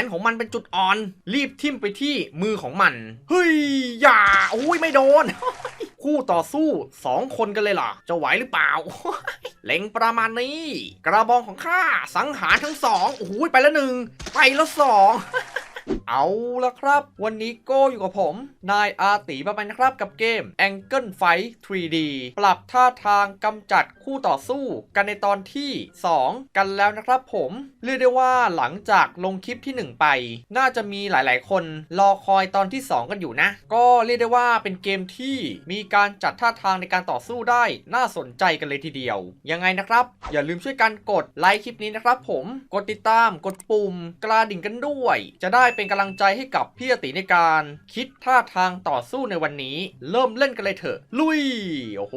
นของมันเป็นจุดอ่อน รีบทิ่มไปที่มือของมัน เฮ้ย อย่าอุ้ยไม่โดน คู่ต่อสู้สองคนกันเลยเหรอ จะไหวหรือเปล่า เล็งประมาณนี้ กระบองของข้าสังหารทั้งสองโอ้ยไปแล้วหนึ่งไปแล้วสอง เอาละครับ วันนี้โก้อยู่กับผม นายอาตีมาไปนะครับกับเกม Angle Fight 3D ปรับท่าทางกำจัดคู่ต่อสู้ กันในตอนที่ 2 กันแล้วนะครับผม เรียกได้ว่าหลังจากลงคลิปที่ 1 ไป น่าจะมีหลายๆ คนรอคอยตอนที่ 2 กันอยู่นะ ก็เรียกได้ว่าเป็นเกมที่มีการจัดท่าทางในการต่อสู้ได้ น่าสนใจกันเลยทีเดียว ยังไงนะครับ อย่าลืมช่วยกันกดไลค์คลิปนี้นะครับผม กดติดตาม กดปุ่ม กระดิ่งกันด้วย จะได้เป็นกำลังใจให้กับพี่อติในการคิดท่าทางต่อสู้ในวันนี้ เริ่มเล่นกันเลยเถอะ ลุย โอ้โห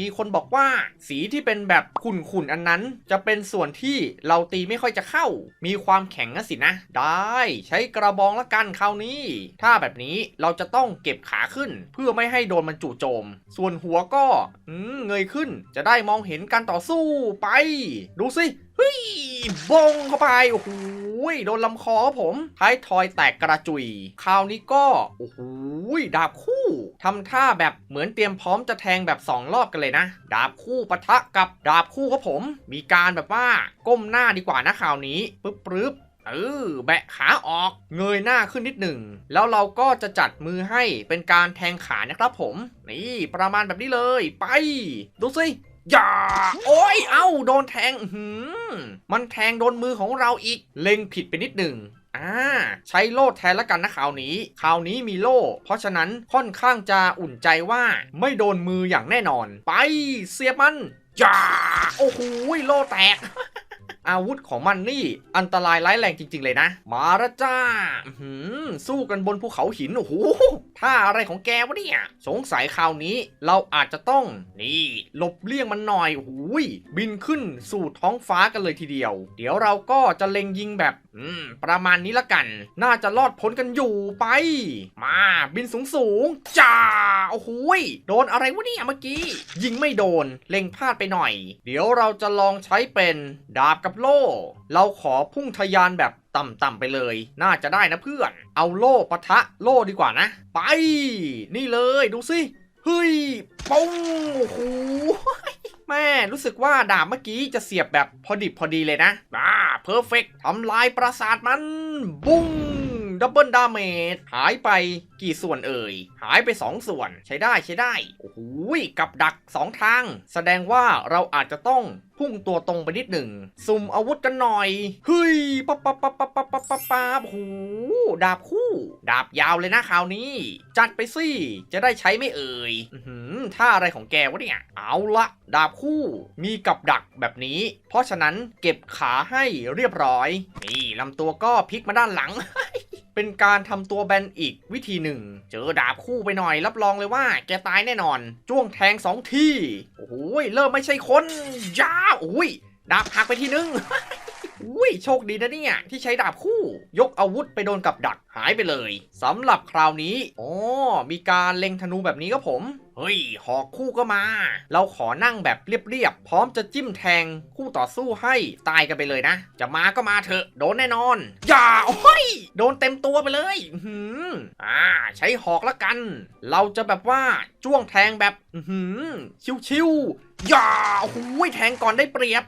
มีคนบอกว่า สีที่เป็นแบบขุ่นๆอันนั้น จะเป็นส่วนที่เราตีไม่ค่อยจะเข้า มีความแข็งนะสินะ ได้ใช้กระบองละกันคราวนี้ ถ้าแบบนี้เราจะต้องเก็บขาขึ้น เพื่อไม่ให้โดนมันจู่โจม ส่วนหัวก็เงยขึ้นจะได้มองเห็นการต่อสู้ไป ดูสิเฮ้ยบงเข้าไปโอ้โห ยโดนลำคอผมท้ายทอยแตกกระจุย คราวนี้ก็ โอ้โหดาบคู่ทำท่าแบบเหมือนเตรียมพร้อมจะแทงแบบ 2 รอบกันเลยนะ ดาบคู่ปะทะกับดาบคู่ครับผม มีการแบบว่าก้มหน้าดีกว่านะคราวนี้ปึ๊บปึ๊บเออแบะขาออกเงยหน้าขึ้นนิดหนึ่ง แล้วเราก็จะจัดมือให้เป็นการแทงขานะครับผม นี่ประมาณแบบนี้เลย ไป ดูสิ อย่า โอ้ย เอ้า โดนแทงหืมมันแทงโดนมือของเราอีก เล็งผิดไปนิดหนึ่งอ่าใช้โล่แทนละกันนะคราวนี้คราวนี้มีโล่ เพราะฉะนั้นค่อนข้างจะอุ่นใจว่าไม่โดนมืออย่างแน่นอน ไปเสียบมันจ้าโอ้โหโล่แตก อาวุธของมันนี่อันตรายร้ายแรงจริง ๆ เลยนะ มาละจ้าหืมสู้กันบนภูเขาหิน โอ้โหท่าอะไรของแกวะเนี่ย สงสัยคราวนี้ เราอาจจะต้อง นี่หลบเลี่ยงมันหน่อยโอ้โหบินขึ้นสู่ท้องฟ้ากันเลยทีเดียว เดี๋ยวเราก็จะเล็งยิงแบบ อืม ประมาณนี้ละกัน น่าจะรอดพ้นกันอยู่ไป มาบินสูงสูงๆจ้าโอ้โหโดนอะไรวะเนี่ยเมื่อกี้ ยิงไม่โดน เล็งพลาดไปหน่อย เดี๋ยวเราจะลองใช้เป็นดาบกับโล่ เราขอพุ่งทะยานแบบต่ำๆไปเลย น่าจะได้นะเพื่อน เอาโล่ปะทะโล่ดีกว่านะ ไป นี่เลยดูสิเฮ้ยปงโอ้โห แม่รู้สึกว่าดาบเมื่อกี้จะเสียบแบบพอดิบพอดีเลยนะอ่าเพอร์เฟกทำลายปราสาทมัน บุ้ง ดับเบิลดาเมจหายไปกี่ส่วนเอ่ย หายไป 2 ส่วนใช้ได้ใช้ได้ โอ้โหกับดัก 2 ทาง แสดงว่าเราอาจจะต้องพุ่งตัวตรงไปนิดหนึ่งสุ่มอาวุธกันหน่อยเฮ้ยปั๊บปั๊บปั๊บปั๊บปั๊บปั๊บปั๊บปั๊บโอ้โหดาบคู่ ดาบยาวเลยนะคราวนี้ จัดไปสิจะได้ใช้ไม่เอ่ยอื้อหือท่าอะไรของแกวะเนี่ย เอาละดาบคู่ มีกับดักแบบนี้ เพราะฉะนั้นเก็บขาให้เรียบร้อย นี่ลำตัวก็พลิกมาด้านหลัง เป็นการทำตัวแบนอีกวิธีหนึ่ง เจอดาบคู่ไปหน่อย รับรองเลยว่าแกตายแน่นอน จ้วงแทงสองทีโอ้โหเริ่มไม่ใช่คนยาโอ้ยดาบหักไปทีนึง อุ้ยโชคดีนะเนี่ย ที่ใช้ดาบคู่ ยกอาวุธไปโดนกับดักหายไปเลยสำหรับคราวนี้อ๋อมีการเล็งธนูแบบนี้ก็ผม เฮ้ย หอกคู่ก็มา เราขอนั่งแบบเรียบๆ พร้อมจะจิ้มแทงคู่ต่อสู้ให้ตายกันไปเลยนะ จะมาก็มาเถอะ โดนแน่นอน อย่าโอ้ย โดนเต็มตัวไปเลยอื้อหืออ่า ใช้หอกละกัน เราจะแบบว่าจ้วงแทงแบบอือหือชิวๆอย่าโอ้โหแทงก่อนได้เปรียบ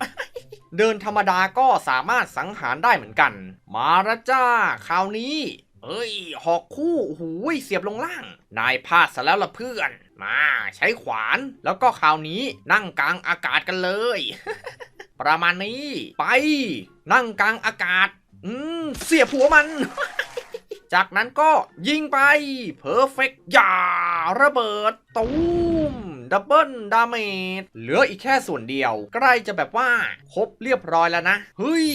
เดินธรรมดาก็สามารถสังหารได้เหมือนกัน มาละจ้าคราวนี้เอ้ย หอกคู่โอ้โหเสียบลงล่าง นายพลาดซะแล้วละเพื่อน มาใช้ขวาน แล้วก็คราวนี้นั่งกลางอากาศกันเลย ประมาณนี้ ไปนั่งกลางอากาศ อืม เสียบหัวมัน จากนั้นก็ยิงไปเพอร์เฟกต์อย่าระเบิดตู ดับเบิลดาเมจเหลืออีกแค่ส่วนเดียว ใกล้จะแบบว่า ครบเรียบร้อยแล้วนะ เฮ้ย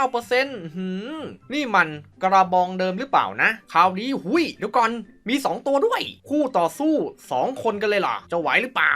99%หืมนี่มันกระบองเดิมหรือเปล่านะ คราวนี้หุยเดี๋ยวก่อน มี 2 ตัวด้วย คู่ต่อสู้ 2 คนกันเลยเหรอจะไหวหรือเปล่า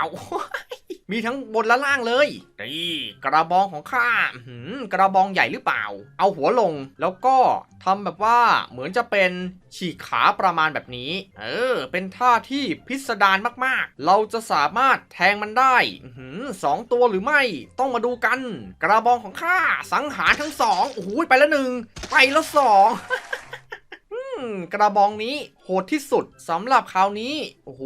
มีทั้งบนและล่างเลยนี่กระบองของข้าหือกระบองใหญ่หรือเปล่า เอาหัวลงแล้วก็ทำแบบว่าเหมือนจะเป็นฉีกขาประมาณแบบนี้ เออ เป็นท่าที่พิสดารมากๆ เราจะสามารถแทงมันได้หือสองตัวหรือไม่ต้องมาดูกัน กระบองของข้าสังหารทั้งสองโอ้โหไปแล้วหนึ่งไปแล้วสอง กระบองนี้โหดที่สุดสำหรับคราวนี้ โอ้โห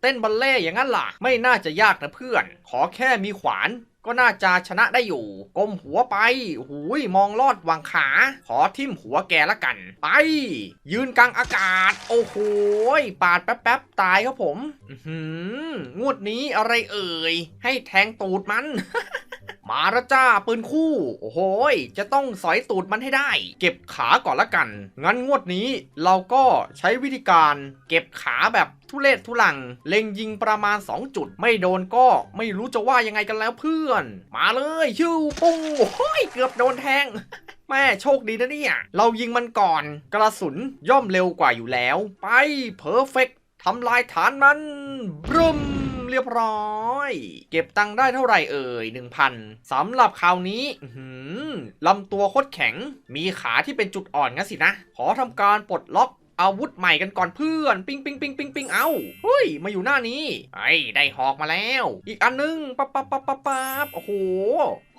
เต้นบัลเล่อย่างนั้นล่ะ ไม่น่าจะยากนะเพื่อน ขอแค่มีขวานก็น่าจะชนะได้อยู่ ก้มหัวไป หูย มองลอดวางขา ขอทิ่มหัวแกละกัน ไป ยืนกลางอากาศ โอ้โห ปาดแป๊บๆ ตายครับผม อื้อหืองวดนี้อะไรเอ่ย ให้แทงตูดมัน มาละจ้าปืนคู่ โอ้โหยจะต้องสอยตูดมันให้ได้ เก็บขาก่อนละกัน งั้นงวดนี้เราก็ใช้วิธีการเก็บขาแบบทุเลศทุลัง เล็งยิงประมาณ 2 จุด ไม่โดนก็ไม่รู้จะว่ายังไงกันแล้วเพื่อน มาเลยชิวปุ้งโอ้ยเกือบโดนแทงแม่โชคดีนะเนี่ย เรายิงมันก่อน กระสุนย่อมเร็วกว่าอยู่แล้ว ไปเพอร์เฟกทำลายฐานมันบรึม เรียบร้อย เก็บตังค์ได้เท่าไหร่เอ่ย1,000สำหรับคราวนี้หือลำตัวโคตรแข็ง มีขาที่เป็นจุดอ่อนงั้นสินะ ขอทำการปลดล็อกอาวุธใหม่กันก่อนเพื่อน ปิงปิงปิงปิงปิงเอาเฮ้ย มาอยู่หน้านี้ไอ้ได้หอกมาแล้ว อีกอันนึงปั๊บปั๊บปั๊บปั๊บปั๊บโอ้โห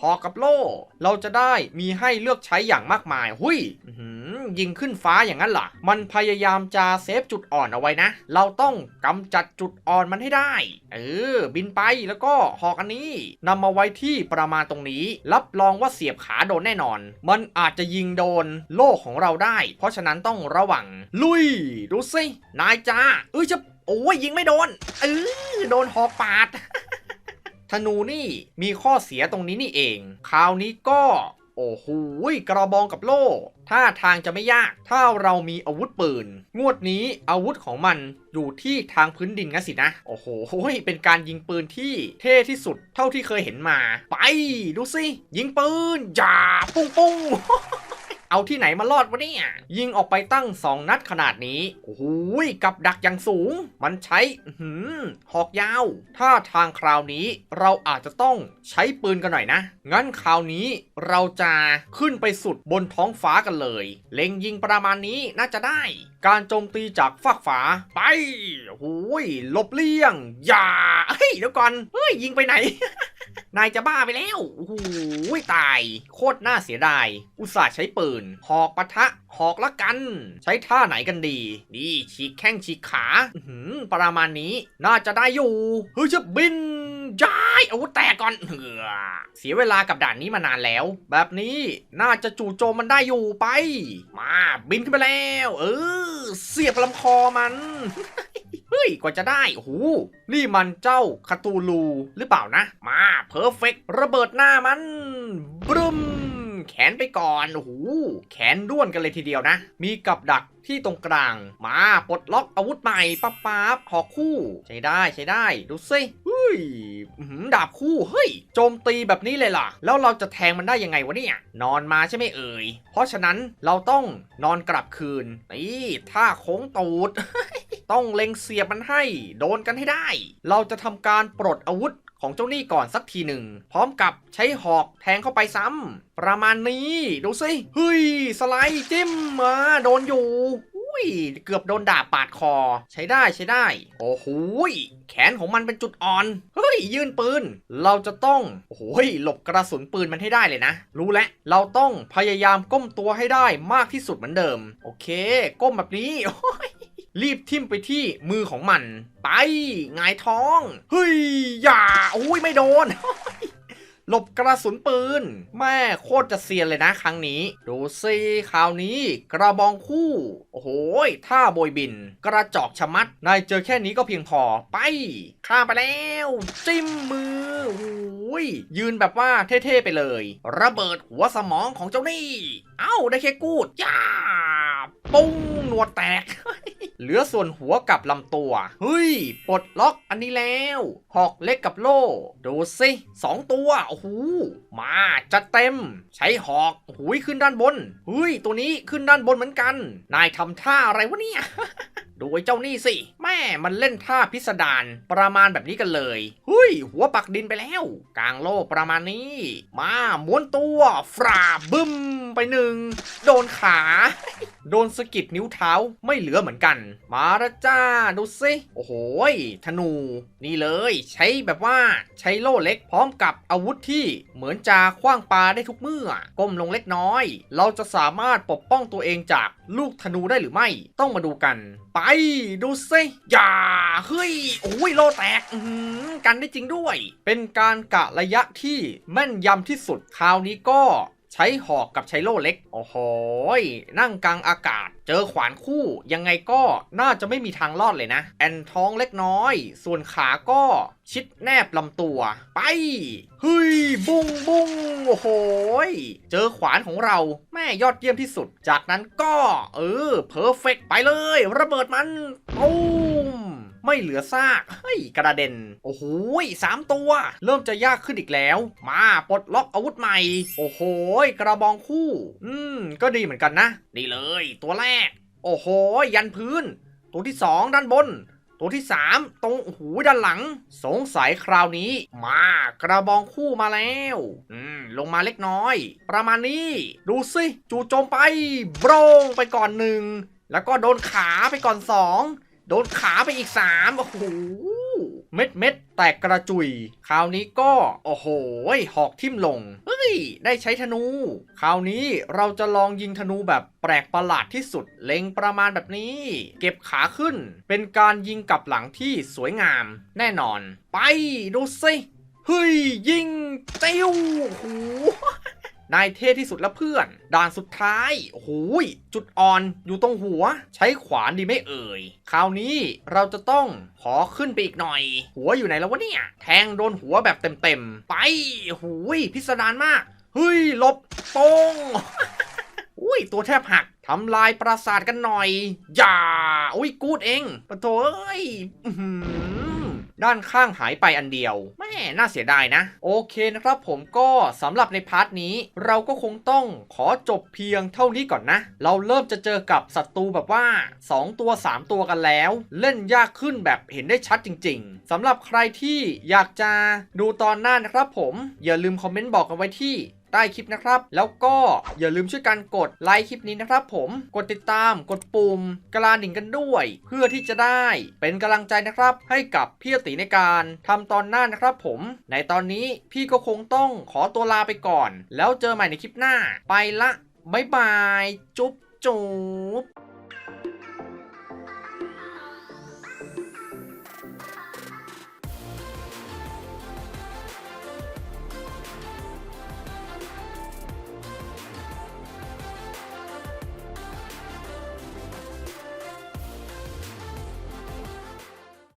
หอกกับโล่ เราจะได้มีให้เลือกใช้อย่างมากมาย หุยอื้อหือ ยิงขึ้นฟ้าอย่างนั้นล่ะมันพยายามจะเซฟจุดอ่อนเอาไว้นะ เราต้องกำจัดจุดอ่อนมันให้ได้ เออ บินไปแล้วก็หอกอันนี้นำมาไว้ที่ประมาณตรงนี้ รับรองว่าเสียบขาโดนแน่นอน มันอาจจะยิงโดนโล่ของเราได้ เพราะฉะนั้นต้องระวัง ลุย ดูสินายจ้าเอ้ยจะโอ้ยยิงไม่โดน เออโดนหอกปาดธนูนี่มีข้อเสียตรงนี้นี่เอง คราวนี้ก็ โอ้โหยกระบองกับโล่ท่าทางจะไม่ยาก ถ้าเรามีอาวุธปืน งวดนี้อาวุธของมันอยู่ที่ทางพื้นดินงั้นสินะ โอ้โหยเป็นการยิงปืนที่เท่ที่สุดเท่าที่เคยเห็นมา ไป ดูสิ ยิงปืนจ่าปุ้งปุ้ง เอาที่ไหนมารอดวะเนี่ยยิงออกไปตั้งสองนัดขนาดนี้โอ้โหยกับดักอย่างสูง มันใช้หือหอกยาว ถ้าทางคราวนี้เราอาจจะต้องใช้ปืนกันหน่อยนะ งั้นคราวนี้เราจะขึ้นไปสุดบนท้องฟ้ากันเลย เล็งยิงประมาณนี้น่าจะได้ การโจมตีจากฟากฟ้าไปโอ้ยหลบเลี่ยง อย่าเฮ้ยเดี๋ยวก่อนเฮ้ยยิงไปไหนนายจะบ้าไปแล้วโอ้โหตาย โคตรน่าเสียดาย อุตส่าห์ใช้ปืนหอกปะทะหอกละกัน ใช้ท่าไหนกันดีนี่ฉีกแข้งฉีกขาหือประมาณนี้น่าจะได้อยู่เฮ้ยจะบินย้ายอาวุธแตกก่อนเหือเสียเวลากับด่านนี้มานานแล้ว แบบนี้น่าจะจู่โจมมันได้อยู่ไป มาบินขึ้นไปแล้ว เออ เสียบลำคอมันเฮ้ย กว่าจะได้ โอ้โห นี่มันเจ้าคาตูลูหรือเปล่านะ มาเพอร์เฟกระเบิดหน้ามันบรึม แขนไปก่อนโอ้โหแขนด้วนกันเลยทีเดียวนะ มีกับดักที่ตรงกลาง มาปลดล็อกอาวุธใหม่ปั๊บปั๊บหอกคู่ ใช้ได้ใช้ได้ ดูสิเฮ้ยหือดาบคู่ เฮ้ย โจมตีแบบนี้เลยล่ะ แล้วเราจะแทงมันได้ยังไงวะเนี่ย นอนมาใช่ไหมเอ่ย เพราะฉะนั้นเราต้องนอนกลับคืน นี่ท่าโค้งตูด ต้องเล็งเสียบมันให้ โดนกันให้ได้ เราจะทำการปลดอาวุธ ของเจ้านี่ก่อนสักทีหนึ่ง พร้อมกับใช้หอกแทงเข้าไปซ้ำประมาณนี้ ดูสิเฮ้ย สไลด์จิ้มมาโดนอยู่อุ้ยเกือบโดนดาบปาดคอ ใช้ได้ใช้ได้ โอ้โหแขนของมันเป็นจุดอ่อน เฮ้ย ยื่นปืน เราจะต้องโอ้โหยหลบกระสุนปืนมันให้ได้เลยนะ รู้แล้วเราต้องพยายามก้มตัวให้ได้มากที่สุดเหมือนเดิม โอเค ก้มแบบนี้โอ้ย รีบทิ่มไปที่มือของมัน ไปงายท้อง เฮ้ย อย่าโอ้ยไม่โดนหลบกระสุนปืน แม่โคตรจะเซียนเลยนะครั้งนี้ ดูสิคราวนี้ กระบองคู่ โอ้โหท่าโบยบิน กระจอกชะมัดนายเจอแค่นี้ก็เพียงพอไป ข้ามไปแล้ว จิ้มมือโอ้ยยืนแบบว่าเท่ๆไปเลย ระเบิดหัวสมองของเจ้านี่ เอ้าได้แค่กูดย่าปุ้งหนวดแตก เหลือส่วนหัวกับลำตัวเฮ้ยปลดล็อกอันนี้แล้วหอกเล็กกับโล่ ดูสิสองตัวโอ้โหมาจัดเต็ม ใช้หอกหุยขึ้นด้านบนเฮ้ยตัวนี้ขึ้นด้านบนเหมือนกัน นายทำท่าอะไรวะเนี่ยดูไอ้เจ้านี่สิ แม่มันเล่นท่าพิสดารประมาณแบบนี้กันเลยเฮ้ยหัวปักดินไปแล้ว กลางโลกประมาณนี้ มาม้วนตัวฟราบึ้มไปหนึ่ง โดนขาโดนสะกิดนิ้วเท้าไม่เหลือเหมือนกัน มาละจ้าดูสิโอ้โหยธนู นี่เลยใช้แบบว่าใช้โล่เล็กพร้อมกับอาวุธที่เหมือนจะคว้างปลาได้ทุกเมื่อ ก้มลงเล็กน้อย เราจะสามารถปกป้องตัวเองจากลูกธนูได้หรือไม่ ต้องมาดูกัน ไปดูสิอย่าเฮ้ยโอ้ยโลแตกอื้อหือกันได้จริงด้วย เป็นการกะระยะที่แม่นยำที่สุดคราวนี้ก็ ใช้หอกกับใช้โล่เล็ก โอ้โหยนั่งกลางอากาศ เจอขวานคู่ ยังไงก็น่าจะไม่มีทางรอดเลยนะ แอนท้องเล็กน้อย ส่วนขาก็ชิดแนบลำตัว ไปเฮ้ยบุ้งบุ้งโอ้โหยเจอขวานของเราแม่ยอดเยี่ยมที่สุด จากนั้นก็ เออเพอร์เฟกไปเลย ระเบิดมันปุ้ ไม่เหลือซากเฮ้ยกระเด็น โอ้โหสามตัว เริ่มจะยากขึ้นอีกแล้ว มาปลดล็อกอาวุธใหม่ โอ้โหกระบองคู่ อืม ก็ดีเหมือนกันนะ นี่เลย ตัวแรก โอ้โห ยันพื้น ตัวที่สองด้านบน ตัวที่สามตรงหูด้านหลัง สงสัยคราวนี้ มากระบองคู่มาแล้ว อืม ลงมาเล็กน้อย ประมาณนี้ ดูสิจู่โจมไปโบรงไปก่อนหนึ่งแล้วก็โดนขาไปก่อนสอง โดนขาไปอีก3โอ้โหเม็ดเม็ดแตกกระจุย คราวนี้ก็ โอ้โห หอกทิ่มลง เฮ้ย ได้ใช้ธนู คราวนี้เราจะลองยิงธนูแบบแปลกประหลาดที่สุด เล็งประมาณแบบนี้ เก็บขาขึ้น เป็นการยิงกลับหลังที่สวยงาม แน่นอน ไป ดูสิ เฮ้ย ยิงเติ้ยวโอ้โห นายเท่ที่สุดแล้วเพื่อน ด่านสุดท้ายโอ้โหยจุดอ่อนอยู่ตรงหัว ใช้ขวานดีไม่เอ่ย คราวนี้เราจะต้องขอขึ้นไปอีกหน่อย หัวอยู่ไหนแล้ววะเนี่ย แทงโดนหัวแบบเต็มๆ ไปหูยพิสดารมาก เฮ้ยลบโป้งอุ้ยตัวแทบหักทำลายปราสาทกันหน่อย อย่า อุ้ยกูดเองปะโถเอ้ย ด้านข้างหายไปอันเดียวแม่น่าเสียดายนะ โอเคนะครับผมก็สำหรับในพาร์ทนี้ เราก็คงต้องขอจบเพียงเท่านี้ก่อนนะ เราเริ่มจะเจอกับศัตรูแบบว่า 2 ตัว 3 ตัวกันแล้ว เล่นยากขึ้นแบบเห็นได้ชัดจริง ๆสำหรับใครที่อยากจะดูตอนหน้านะครับผมอย่าลืมคอมเมนต์บอกกันไว้ที่ ใต้คลิปนะครับ แล้วก็อย่าลืมช่วยกันกดไลค์คลิปนี้นะครับผมกดติดตามกดปุ่มกระดิ่งกันด้วย เพื่อที่จะได้เป็นกำลังใจนะครับ ให้กับพี่ติในการทำตอนหน้านะครับผมในตอนนี้พี่ก็คงต้องขอตัวลาไปก่อน แล้วเจอใหม่ในคลิปหน้า ไปละบ๊ายบาย จุ๊บจุ๊บ